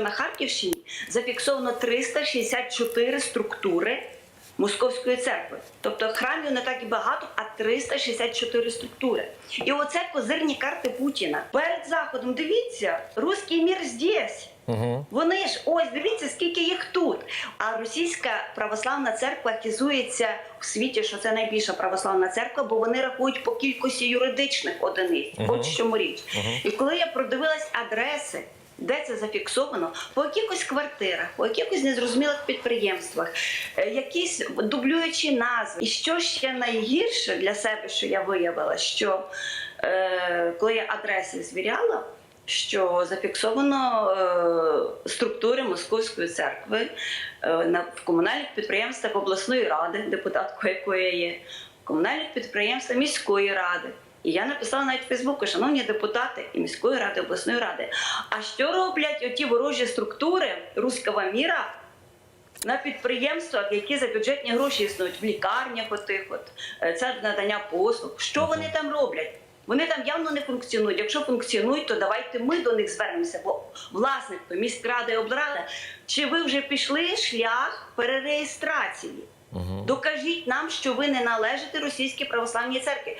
на Харківщині зафіксовано 364 структури Московської церкви. Тобто храмів не так і багато, а 364 структури. І оце козирні карти Путіна. Перед заходом дивіться, руський мір здесь. Угу. Вони ж ось дивіться, скільки їх тут. А російська православна церква хізується в світі, що це найбільша православна церква, бо вони рахують по кількості юридичних одиниць. Мгм. От чому річ. Мгм. І коли я продивилась адреси. Де це зафіксовано? По якихось квартирах, по якихось незрозумілих підприємствах, е, якісь дублюючі назви. І що ще найгірше для себе, що я виявила, що е, коли я адреси звіряла, що зафіксовано е, структури Московської церкви е, на в комунальних підприємствах обласної ради, депутаткою якої є, комунальних підприємств міської ради. І я написала навіть в Фейсбуку, шановні депутати і міської ради, обласної ради. А що роблять оті ворожі структури руського міра на підприємствах, які за бюджетні гроші існують в лікарнях, отих от е, центр надання послуг? Що вони там роблять? Вони там явно не функціонують. Якщо функціонують, то давайте ми до них звернемося. Бо власник то міськрада і облрада. Чи ви вже пішли шлях перереєстрації? Угу. Докажіть нам, що ви не належите російській православній церкві.